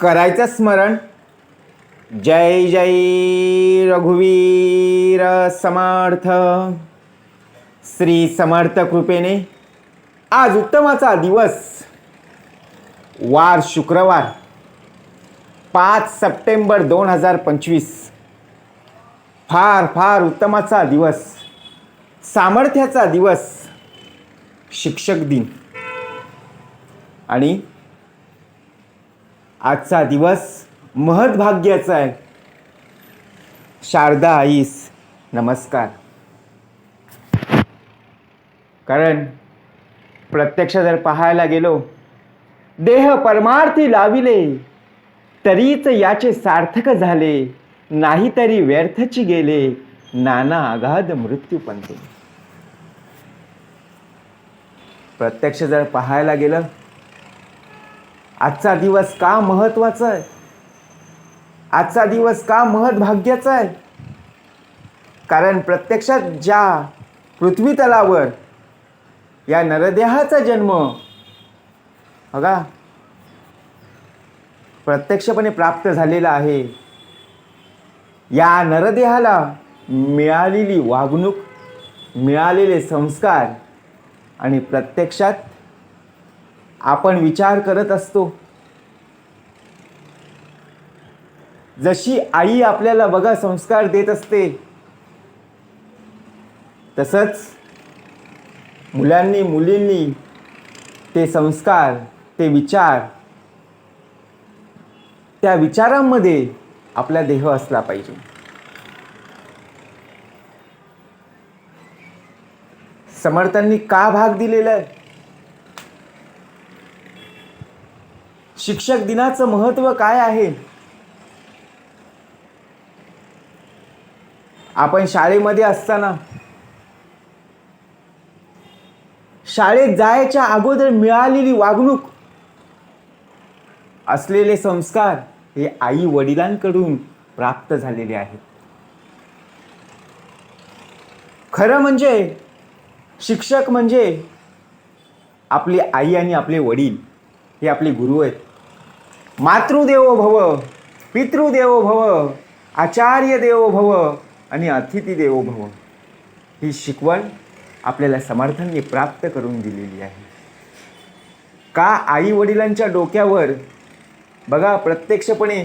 करायचं स्मरण. जय जय रघुवीर समर्थ. श्री समर्थ कृपेने आज उत्तमाचा दिवस. वार शुक्रवार पाच सप्टेंबर दोन हजार पंचवीस. फार फार उत्तमाचा दिवस. सामर्थ्याचा दिवस. शिक्षक दिन. आणि आजचा दिवस महदभाग्याचा आहे. शारदा आईस नमस्कार. कारण प्रत्यक्ष जर पाहायला गेलो देह परमार्थी लाविले तरीच याचे सार्थक झाले नाही तरी व्यर्थची गेले नाना अगाध मृत्यू पंते प्रत्यक्ष जर पाहायला गेलं आजचा दिवस का महत्त्वाचा आहे? आजचा दिवस का महत्भाग्याचा आहे? कारण प्रत्यक्षात ज्या पृथ्वी तलावर या नरदेहाचा जन्म बघा प्रत्यक्षपणे प्राप्त झालेला आहे. या नरदेहाला मिळालेली वागणूक मिळालेले संस्कार आणि प्रत्यक्षात आपण विचार करत असतो. जशी आई आपल्याला बघा संस्कार देत असते तसंच मुलांनी मुलींनी ते संस्कार ते विचार त्या विचारांमध्ये आपला देह असला पाहिजे. समर्थांनी का भाग दिलेला आहे? शिक्षक दिनाचं महत्त्व काय आहे? आपण शाळेमध्ये असताना शाळेत जायच्या अगोदर मिळालेली वागणूक असलेले संस्कार हे आई वडिलांकडून प्राप्त झालेले आहेत. खरं म्हणजे शिक्षक म्हणजे आपली आई आणि आपले वडील हे आपले गुरु आहेत. मातृदेवो भव पितृदेवो भव आचार्य देवो भव आणि अतिथी देवो भव. ही शिकवण आपल्याला समर्थांनी प्राप्त करून दिलेली आहे. का आई वडिलांच्या डोक्यावर बघा प्रत्यक्षपणे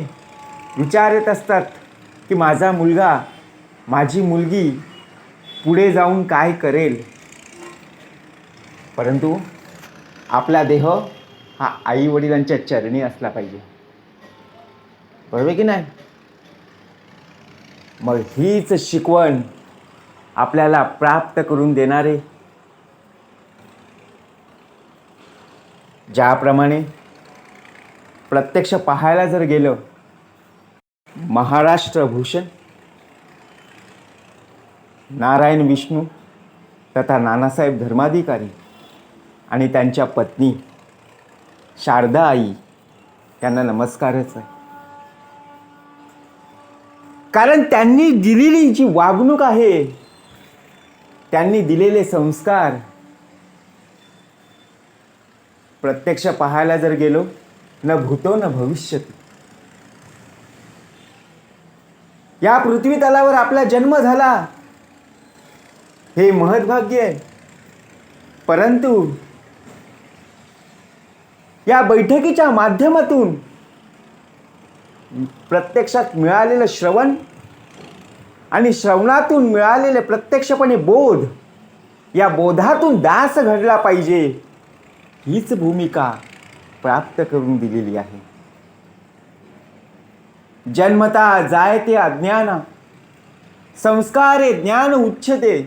विचार येत असतात की माझा मुलगा माझी मुलगी पुढे जाऊन काय करेल? परंतु आपला देह हा आई वडिलांच्या चरणी असला पाहिजे. बरोबर की नाही? मग हीच शिकवण आपल्याला प्राप्त करून देणारे. ज्याप्रमाणे प्रत्यक्ष पाहायला जर गेलं महाराष्ट्र भूषण नारायण विष्णू तथा नानासाहेब धर्माधिकारी आणि त्यांच्या पत्नी शारदा आई यांना नमस्कारच आहे. कारण त्यांनी दिलेली जी वागणूक आहे त्यांनी दिलेले संस्कार प्रत्यक्ष पाहायला जर गेलो न भूतो न भविष्य या पृथ्वी तलावर आपला जन्म झाला हे महद्भाग्य आहे. परंतु या बैठकीच्या माध्यमातून प्रत्यक्षात मिळालेलं श्रवण आणि श्रवणातून मिळालेले प्रत्यक्षपणे बोध या बोधातून दास घडला पाहिजे हीच भूमिका प्राप्त करून दिलेली आहे. जन्मता जायते अज्ञान संस्कारे ज्ञान उच्चते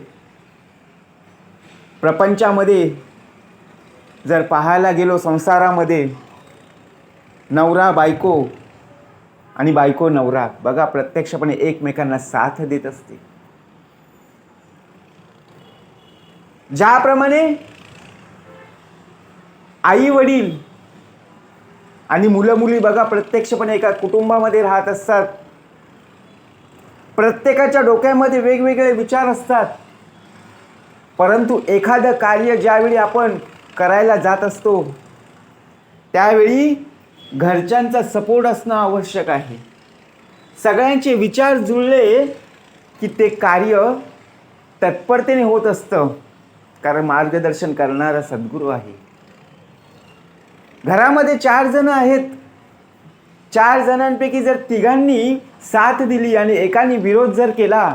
प्रपंचामध्ये जर पाहायला गेलो संसारामध्ये नवरा बायको आणि बायको नवरा बघा प्रत्यक्षपणे एकमेकांना साथ देत असते. ज्याप्रमाणे आई वडील आणि मुलं मुली बघा प्रत्यक्षपणे एका कुटुंबामध्ये राहत असतात. प्रत्येकाच्या डोक्यामध्ये वेगवेगळे विचार असतात. परंतु एखादं कार्य ज्यावेळी आपण करायला जात असतो त्यावेळी घरच्यांचा सपोर्ट असणं आवश्यक आहे. सगळ्यांचे विचार जुळले की ते कार्य तत्परतेने होत असतं कारण मार्गदर्शन करणारा सद्गुरू आहे. घरामध्ये चार जण आहेत. चार जणांपैकी जर तिघांनी साथ दिली आणि एकाने विरोध जर केला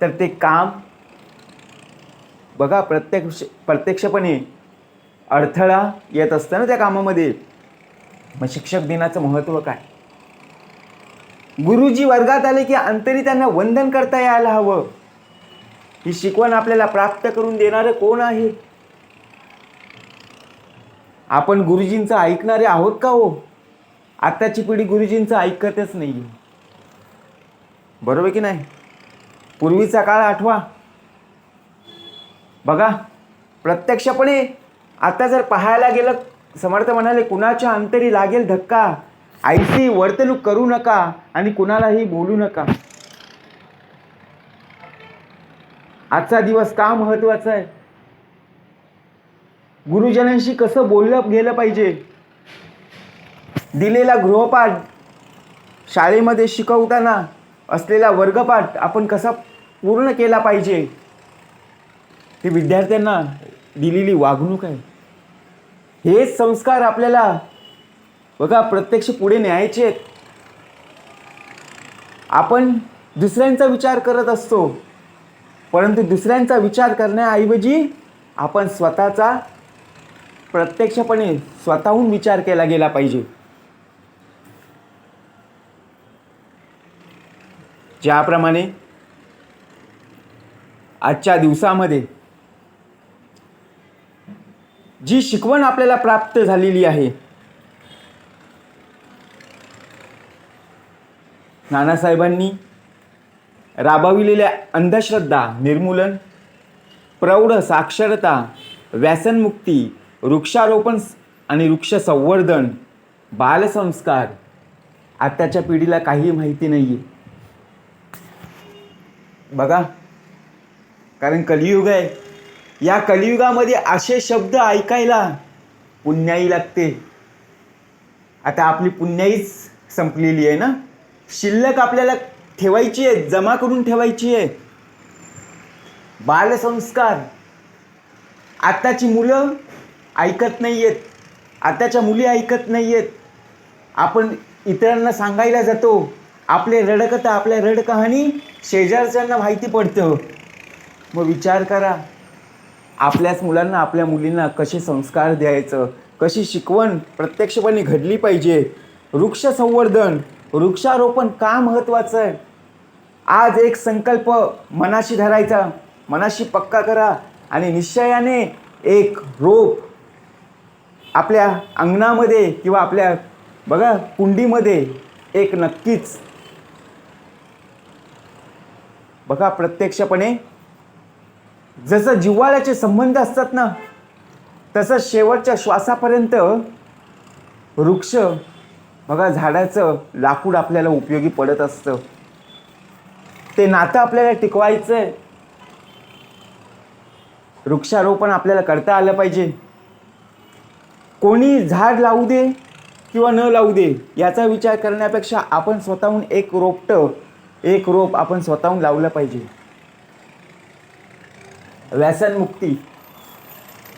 तर ते काम बघा प्रत्यक्ष प्रत्यक्षपणे अडथळा येत असताना त्या कामामध्ये. मग शिक्षक दिनाचं महत्त्व काय? गुरुजी वर्गात आले की अंतरी त्यांना वंदन करता यायला हवं. ही शिकवण आपल्याला प्राप्त करून देणारं कोण आहे? आपण गुरुजींचं ऐकणारे आहोत का हो? आत्ताची पिढी गुरुजींचं ऐकतच नाही बरोबर की नाही? पूर्वीचा काळ आठवा. बघा प्रत्यक्षपणे आता जर पाहायला गेलं समर्थ म्हणाले कुणाच्या अंतरी लागेल धक्का? आईची वर्तणूक करू नका आणि कुणालाही बोलू नका. आजचा दिवस का महत्त्वाचा आहे? गुरुजनांशी कसं बोललं गेलं पाहिजे? दिलेला गृहपाठ शाळेमध्ये शिकवताना असलेला वर्गपाठ आपण कसा पूर्ण केला पाहिजे? ही विद्यार्थ्यांना दिलेली वागणूक आहे. हेच संस्कार आपल्याला बघा प्रत्यक्ष पुढे न्यायचे आहेत. आपण दुसऱ्यांचा विचार करत असतो परंतु दुसऱ्यांचा विचार करण्याऐवजी आपण स्वतःचा प्रत्यक्षपणे स्वतःहून विचार केला गेला पाहिजे. ज्याप्रमाणे आजच्या दिवसामध्ये जी शिकवण आपल्याला प्राप्त झालेली आहे. नानासाहेबांनी राबविलेल्या अंधश्रद्धा निर्मूलन प्रौढ साक्षरता व्यसनमुक्ती वृक्षारोपण आणि वृक्ष संवर्धन बालसंस्कार आत्ताच्या पिढीला काही माहिती नाही आहे बघा कारण कलियुग आहे. या कलियुगामध्ये असे शब्द ऐकायला पुण्याई लागते. आता आपली पुण्याईच संपलेली आहे ना? शिल्लक आपल्याला ठेवायची आहे जमा करून ठेवायची आहे. बालसंस्कार. आत्ताची मुलं ऐकत नाही आहेत आताच्या मुली ऐकत नाही आहेत आपण इतरांना सांगायला जातो आपले रडकथा आपल्या रडकहाणी शेजारच्यांना माहिती पडतं. मग विचार करा. आपल्याच मुलांना आपल्या मुलींना कसे संस्कार द्यायचं कशी शिकवण प्रत्यक्षपणे घडली पाहिजे? वृक्ष संवर्धन वृक्षारोपण का महत्त्वाचं आहे? आज एक संकल्प मनाशी धरायचा मनाशी पक्का करा आणि निश्चयाने एक रोप आपल्या अंगणामध्ये किंवा आपल्या बघा कुंडीमध्ये एक नक्कीच बघा प्रत्यक्षपणे जसं जिव्हाळ्याचे संबंध असतात ना तसं शेवटच्या श्वासापर्यंत वृक्ष बघा झाडाचं लाकूड आपल्याला उपयोगी पडत असतं. ते नातं आपल्याला टिकवायचं आहे वृक्षारोपण आपल्याला करता आलं पाहिजे. कोणी झाड लावू दे किंवा न लावू दे याचा विचार करण्यापेक्षा आपण स्वतःहून एक रोपटं एक रोप आपण स्वतःहून लावलं पाहिजे. व्यसनमुक्ती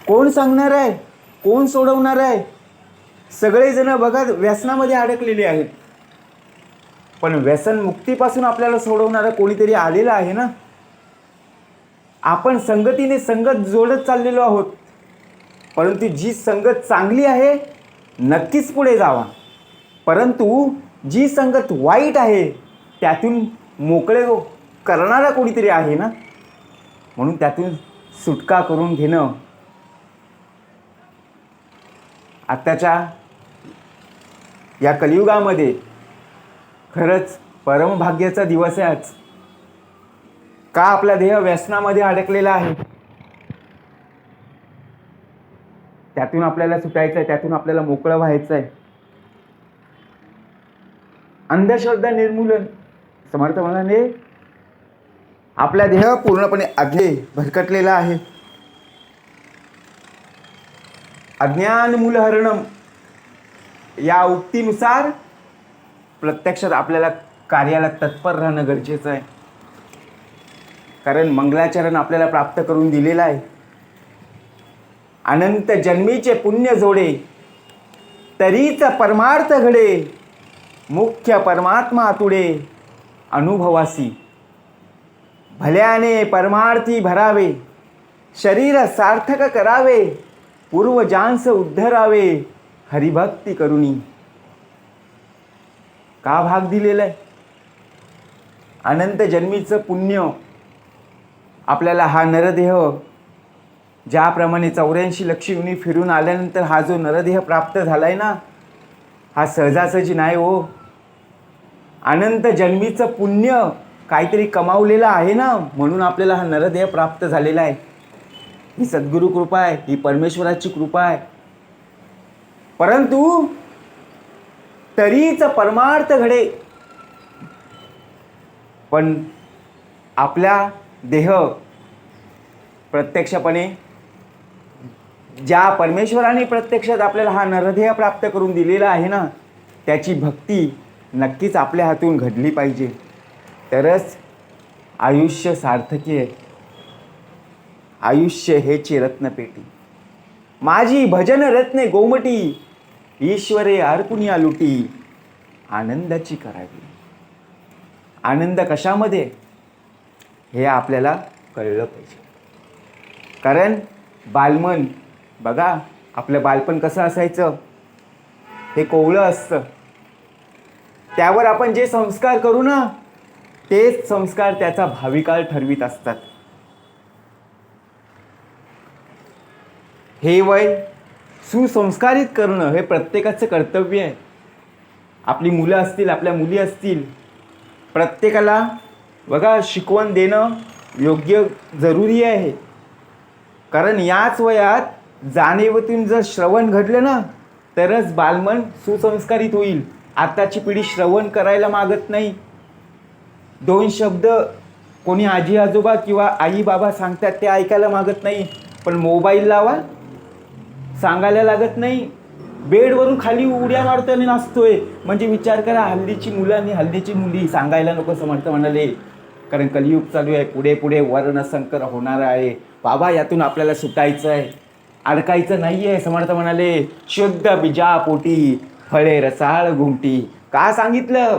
कोण सांगणार आहे? कोण सोडवणार आहे? सगळेजण बघा व्यसनामध्ये अडकलेले आहेत. पण व्यसनमुक्तीपासून आपल्याला सोडवणारं कोणीतरी आलेलं आहे ना? आपण संगतीने संगत जोडत चाललेलो आहोत. परंतु जी संगत चांगली आहे नक्कीच पुढे जावा. परंतु जी संगत वाईट आहे त्यातून मोकळे करणारा कोणीतरी आहे ना? म्हणून त्यातून सुटका करून घेणं आत्ताच्या या कलियुगामध्ये खरंच परमभाग्याचा दिवस आहे आज. का आपला देह व्यसनामध्ये अडकलेला आहे? त्यातून आपल्याला सुटायचं आहे त्यातून आपल्याला मोकळं व्हायचं आहे अंधश्रद्धा निर्मूलन. समर्थ म्हणाले आपला देह पूर्णपणे आज्ञे भरकटलेला आहे. अज्ञान मूलहरणम या उक्तीनुसार प्रत्यक्षात आपल्याला कार्याला तत्पर राहणं गरजेचं आहे. कारण मंगलाचरण आपल्याला प्राप्त करून दिलेलं आहे. अनंत जन्मीचे पुण्य जोडे तरीच परमार्थ घडे मुख्य परमात्मा तुडे अनुभवासी. भल्याने परमार्थी भरावे शरीर सार्थक करावे पूर्वजांस उद्धरावे हरिभक्ती करुणी. का भाग दिलेला आहे? अनंत जन्मीचं पुण्य आपल्याला हा नरदेह ज्याप्रमाणे चौऱ्याऐंशी लक्ष युनी फिरून आल्यानंतर हा जो नरदेह प्राप्त झाला आहे ना हा सहजासहजी नाही हो. अनंत जन्मीचं पुण्य काहीतरी कमावलेलं आहे ना म्हणून आपल्याला हा नरदेह प्राप्त झालेला आहे. ही सद्गुरू कृपा आहे ही परमेश्वराची कृपा आहे. परंतु तरीच परमार्थ घडे. पण आपल्या देह प्रत्यक्षपणे ज्या परमेश्वराने प्रत्यक्षात आपल्याला हा नरदेह प्राप्त करून दिलेला आहे ना त्याची भक्ती नक्कीच आपल्या हातून घडली पाहिजे. तरच आयुष्य सार्थकी आहे. आयुष्य हेची रत्नपेटी माझी भजन रत्ने गोमटी ईश्वरे अर्पुनिया लुटी आनंदाची करावी. आनंद कशामध्ये? हे आपल्याला कळलं पाहिजे. कारण बालमन बघा आपलं बालपण कसं असायचं? हे कोवळं असतं. त्यावर आपण जे संस्कार करू ना तेच संस्कार त्याचा भावी ठरवित असतात. हे वय सुसंस्कारित करणं हे प्रत्येकाचं कर्तव्य आहे. आपली मुलं असतील आपल्या मुली असतील प्रत्येकाला बघा शिकवण देणं योग्य जरुरी आहे. कारण याच वयात जाणीवतून जर श्रवण घडलं ना तरच बालमन सुसंस्कारित होईल. आताची पिढी श्रवण करायला मागत नाही. दोन शब्द कोणी आजी आजोबा किंवा आई बाबा सांगतात ते ऐकायला मागत नाही पण मोबाईल लावा सांगायला लागत नाही. बेडवरून खाली उड्या मारताना नाचतोय. म्हणजे विचार करा हल्लीची मुलं आणि हल्लीची मुली सांगायला नको समर्थ म्हणाले. कारण कलियुग चालू आहे पुढे पुढे वर्णसंकर होणार आहे. बाबा यातून आपल्याला सुटायचं आहे. अडकायचं नाही आहे समर्थ म्हणाले. शुद्ध बीजापोटी फळे रसाळ घुमटी. का सांगितलं?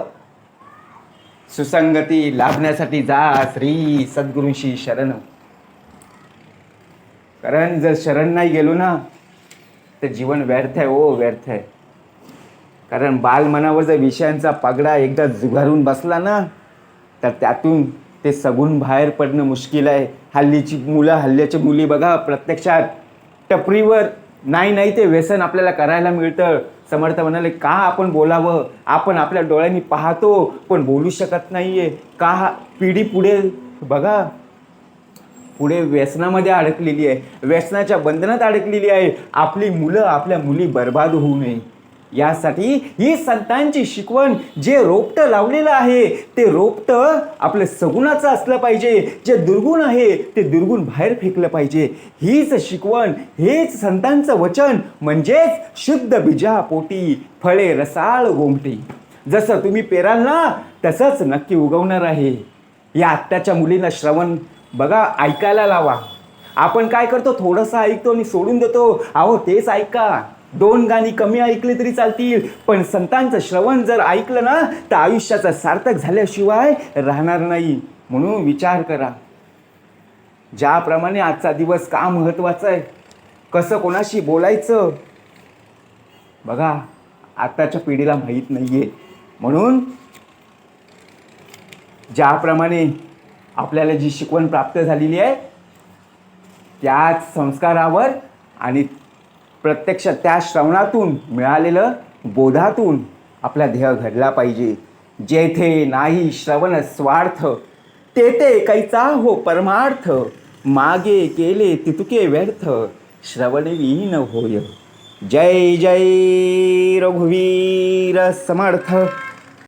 सुसंगती लाभण्यासाठी जा श्री सद्गुरूंशी शरण. कारण जर शरण नाही गेलो ना तर जीवन व्यर्थ आहे ओ व्यर्थ आहे. कारण बालमनावर जर विषयांचा पगडा एकदा जुगारून बसला ना तर त्यातून ते सगून बाहेर पडणं मुश्किल आहे. हल्लीची मुलं हल्ल्याची मुली बघा प्रत्यक्षात टपरीवर नाही नाही ते व्यसन आपल्याला करायला मिळतं. समर्थ म्हणाले का आपण बोलावं? आपण आपल्या डोळ्यांनी पाहतो पण बोलू शकत नाही आहे का पिढी पुढे बघा. पुढे व्यसनामध्ये अडकलेली आहे. व्यसनाच्या बंधनात अडकलेली आहे. आपली मुलं आपल्या मुली बर्बाद होऊ नये. यासाठी ही संतांची शिकवण जे रोपटं लावलेलं आहे ते रोपटं आपलं सगुणाचं असलं पाहिजे. जे दुर्गुण आहे ते दुर्गुण बाहेर फेकलं पाहिजे. हीच शिकवण हेच संतांचं वचन म्हणजेच शुद्ध बीजा पोटी फळे रसाळ गोमटी. जसं तुम्ही पेराल ना तसंच नक्की उगवणार आहे. या आत्ताच्या मुलींना श्रवण बघा ऐकायला लावा. आपण काय करतो? थोडंसं ऐकतो आणि सोडून देतो. अहो तेच ऐका. दोन गाणी कमी ऐकली तरी चालतील पण संतांचं श्रवण जर ऐकलं ना तर आयुष्याचं सार्थक झाल्याशिवाय राहणार नाही. म्हणून विचार करा. ज्याप्रमाणे आजचा दिवस का महत्त्वाचा आहे कसं कोणाशी बोलायचं? बघा आत्ताच्या पिढीला माहीत नाही आहे म्हणून ज्याप्रमाणे आपल्याला जी शिकवण प्राप्त झालेली आहे त्याच संस्कारावर आणि प्रत्यक्ष त्या श्रवणातून मिळालेलं बोधातून आपला ध्येय घडला पाहिजे. जेथे नाही श्रवण स्वार्थ तेथे कैचा हो परमार्थ. मागे केले तितुके व्यर्थ श्रवणविहीन होय. जय जय रघुवीर समर्थ.